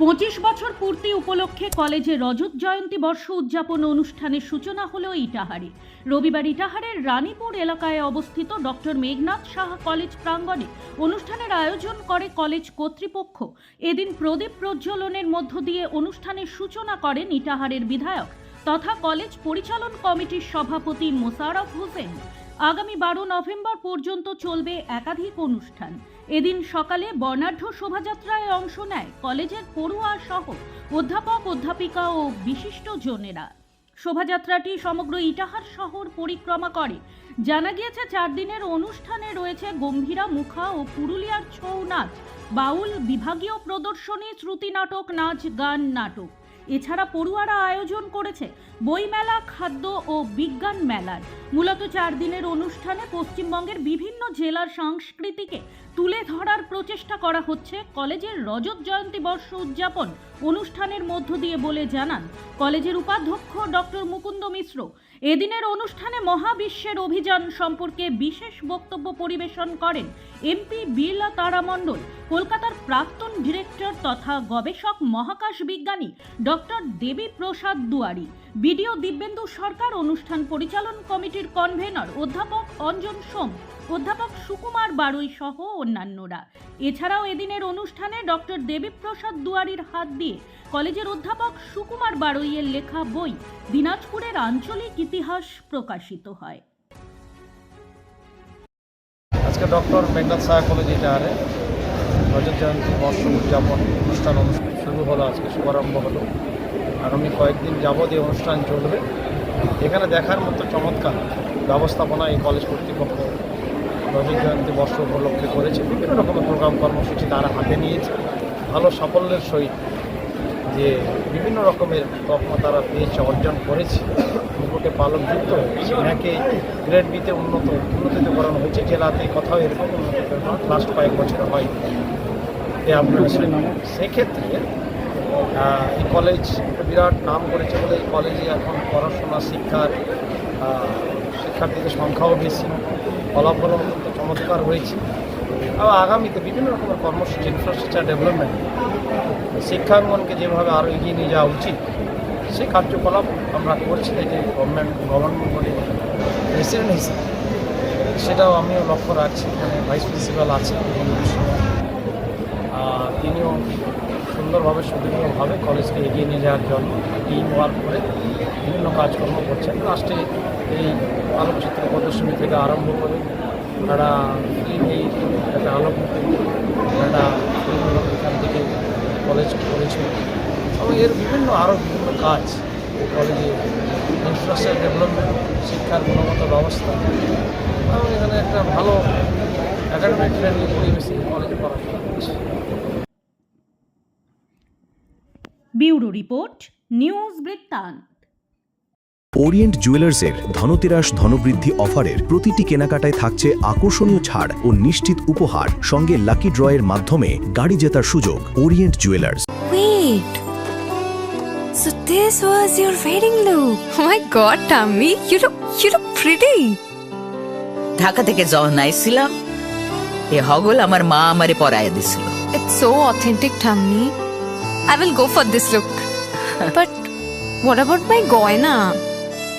পঁচিশ বছর পূর্তি উপলক্ষে কলেজে রজত জয়ন্তী বর্ষ উদযাপন অনুষ্ঠানের সূচনা হলো ইটাহারে। রবিবার ইটাহারের রানীপুর এলাকায় অবস্থিত ডক্টর মেঘনাথ সাহা কলেজ প্রাঙ্গণে অনুষ্ঠানের আয়োজন করে কলেজ কর্তৃপক্ষ। এদিন প্রদীপ প্রজ্বলনের মধ্য দিয়ে অনুষ্ঠানের সূচনা করেন ইটাহারের বিধায়ক তথা কলেজ পরিচালন কমিটির সভাপতি মোশাররফ হোসেন। আগামী বারো নভেম্বর পর্যন্ত চলবে একাধিক অনুষ্ঠান। এদিন সকালে বর্ণাঢ্য শোভাযাত্রায় অংশ নেয় কলেজের পড়ুয়া সহ অধ্যাপক, অধ্যাপিকা ও বিশিষ্ট জনেরা। শোভাযাত্রাটি সমগ্র ইটাহার শহর পরিক্রমা করে। জানা গিয়েছে, চার দিনের অনুষ্ঠানে রয়েছে গম্ভীরা মুখা ও পুরুলিয়ার ছৌ নাচ, বাউল বিভাগীয় প্রদর্শনী, শ্রুতি নাটক, নাচ, গান, নাটক। এছাড়া পড়ুয়ারা আয়োজন করেছে বইমেলা, খাদ্য ও বিজ্ঞান মেলার। মূলত চার দিনের অনুষ্ঠানে পশ্চিমবঙ্গের বিভিন্ন জেলার সংস্কৃতিকে তুলে ধরার প্রচেষ্টা করা হচ্ছে। কলেজের রজত জয়ন্তী বর্ষ উদযাপন অনুষ্ঠানের মধ্য দিয়ে বলে জানান কলেজের উপাধ্যক্ষ ডক্টর মুকুন্দ মিশ্র। এদিনের অনুষ্ঠানে মহাবিশ্বের অভিযান সম্পর্কে বিশেষ বক্তব্য পরিবেশন করেন এমপি বিরলা তারামণ্ডল, কলকাতার প্রাক্তন ডিরেক্টর তথা গবেষক মহাকাশ বিজ্ঞানী ডক্টর দেবী প্রসাদ দুয়ারি, বিডিও দিব্যেন্দু সরকার অনুষ্ঠান পরিচালন কমিটির কনভেনর অধ্যাপক অঞ্জন সোম অধ্যাপক সুকুমার বারুই সহ অন্যান্যরা। এছাড়াও এদিনের অনুষ্ঠানে ডক্টর দেবীপ্রসাদ দুয়ারির হাত দিয়ে কলেজের অধ্যাপক সুকুমার বারুইয়ের লেখা বই দিনাজপুরের আঞ্চলিক ইতিহাস প্রকাশিত হয়। আজকে ডক্টর মেঘনাথ সাহা কলেজ ইটাহারে রজত জয়ন্তী বর্ষ উদযাপন অনুষ্ঠান অনুষ্ঠান শুরু হলো, আজকে শুভারম্ভ হলো। আগামী কয়েকদিন যাবৎ এই অনুষ্ঠান চলবে। এখানে দেখার মতো চমৎকার ব্যবস্থাপনা এই কলেজ কর্তৃপক্ষ রজত জয়ন্তী বর্ষ উপলক্ষে করেছে। বিভিন্ন রকমের প্রোগ্রাম কর্মসূচি তারা হাতে নিয়েছে। ভালো সাফল্যের সহিত যে বিভিন্ন রকমের তকমা তারা পেয়েছে, অর্জন করেছে। মুকুটে পালক যুক্ত হয়েছে। গ্রেড বিতে উন্নত উন্নতিতে করানো হয়েছে। জেলাতে কোথাও এরকম উন্নত লাস্ট কয়েক বছরে হয় সেক্ষেত্রে এই কলেজ বিরাট নাম করেছে বলে এই কলেজে এখন পড়াশোনা, শিক্ষার শিক্ষার্থীদের সংখ্যাও বেশি, ফলাফলও চমৎকার হয়েছে। আর আগামীতে বিভিন্ন রকমের কর্মসূচি ইনফ্রাস্ট্রাকচার ডেভেলপমেন্ট শিক্ষাঙ্গনকে যেভাবে আরও এগিয়ে নিয়ে যাওয়া উচিত সেই কার্যকলাপ আমরা করছি যে গভর্নমেন্ট গভর্নমেন্ট বলে প্রেসিডেন্ট হিসেবে। সেটাও আমিও লক্ষ্য রাখছি, এখানে ভাইস প্রিন্সিপাল আছে তিনিও সুন্দরভাবে, সুদৃঢ়ভাবে কলেজকে এগিয়ে নিয়ে যাওয়ার জন্য টিম ওয়ার্ক করে বিভিন্ন কাজকর্ম করছেন। লাস্টে এই আলোকচিত্র প্রদর্শনী থেকে আরম্ভ করে ফিল্ম এই একটা আলোকমুখী একটা এখান থেকে কলেজ করেছে এবং এর বিভিন্ন আরও বিভিন্ন কাজ কলেজে ইনফ্রাস্ট্রাকচার ডেভেলপমেন্ট শিক্ষার গুণগত ব্যবস্থা। এবং এখানে একটা ভালো একাডেমিক ফ্রেন্ডলি পরিবেশে কলেজে পড়াশোনা করছে। ব্যুরো রিপোর্ট নিউজ বৃত্তান্ত। ওরিয়েন্ট জুয়েলার্সের ধনতেরাস ধনবৃদ্ধি অফারের প্রতিটি কেনাকাটায় থাকছে আকর্ষণীয় ছাড় ও নিশ্চিত উপহার সঙ্গে লাকি ড্রয়ের মাধ্যমে গাড়ি জেতার সুযোগ Orient Jewellers So this was your wedding look. Oh my god, Tammy, you look you look pretty. Dhaka থেকে যখন আইছিলাম এ হগল আমার মা আমারে পরায় দিছিল It's so authentic, Tammy. I will go for this look. but what about my goina?